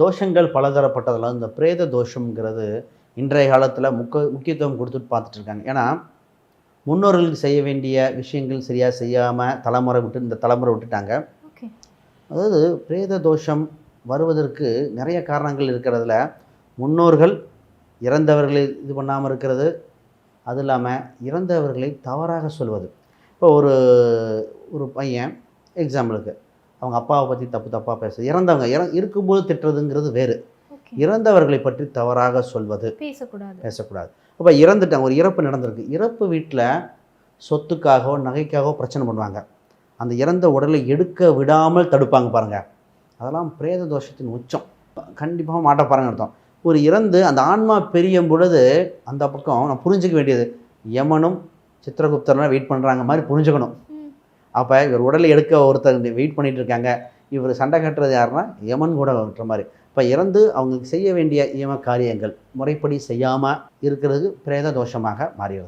தோஷங்கள் பலதரப்பட்டதில் இந்த பிரேத தோஷம்ங்கிறது இன்றைய காலத்தில் முக்க முக்கியத்துவம் கொடுத்துட்டு பார்த்துட்டு இருக்காங்க. ஏன்னா முன்னோர்களுக்கு செய்ய வேண்டிய விஷயங்கள் சரியாக செய்யாமல் தலைமுறை விட்டு இந்த தலைமுறை விட்டுட்டாங்க. அதாவது பிரேத தோஷம் வருவதற்கு நிறைய காரணங்கள் இருக்கிறதுல முன்னோர்கள் இறந்தவர்களை இது பண்ணாமல் இருக்கிறது அது இல்லாமல் இறந்தவர்களை தவறாக சொல்வது. இப்போ ஒரு ஒரு பையன் எக்ஸாம்பிளுக்கு அவங்க அப்பாவை பற்றி தப்பு தப்பாக பேசுறது இறந்தவங்க இற இருக்கும்போது திட்டுறதுங்கிறது வேறு. இறந்தவர்களை பற்றி தவறாக சொல்வது. பேசக்கூடாது. பேசக்கூடாது. அப்போ இறந்துட்டாங்க ஒரு இறப்பு நடந்திருக்கு. இறப்பு வீட்டில் சொத்துக்காகவோ நகைக்காகவோ பிரச்சனை பண்ணுவாங்க. அந்த இறந்த உடலை எடுக்க விடாமல் தடுப்பாங்க பாருங்க. அதெல்லாம் பிரேத தோஷத்தின் உச்சம். கண்டிப்பாக மாட்ட பாருங்க அர்த்தம். ஒரு இறந்து அந்த ஆன்மா பிரியும் பொழுது அந்த பக்கம் நான் புரிஞ்சுக்க வேண்டியது யமனும் சித்திரகுப்தரும் வெயிட் பண்ணுறாங்க மாதிரி புரிஞ்சுக்கணும். அப்போ இவர் உடலை எடுக்க ஒருத்தர் வெயிட் பண்ணிகிட்டு இருக்காங்க. இவர் சண்டை கட்டுறது யாருன்னா யமன் கூட கட்டுற மாதிரி. இப்போ இறந்து அவங்க செய்ய வேண்டிய யம காரியங்கள் முறைப்படி செய்யாமல் இருக்கிறது பிரேத தோஷமாக மாறுகிறது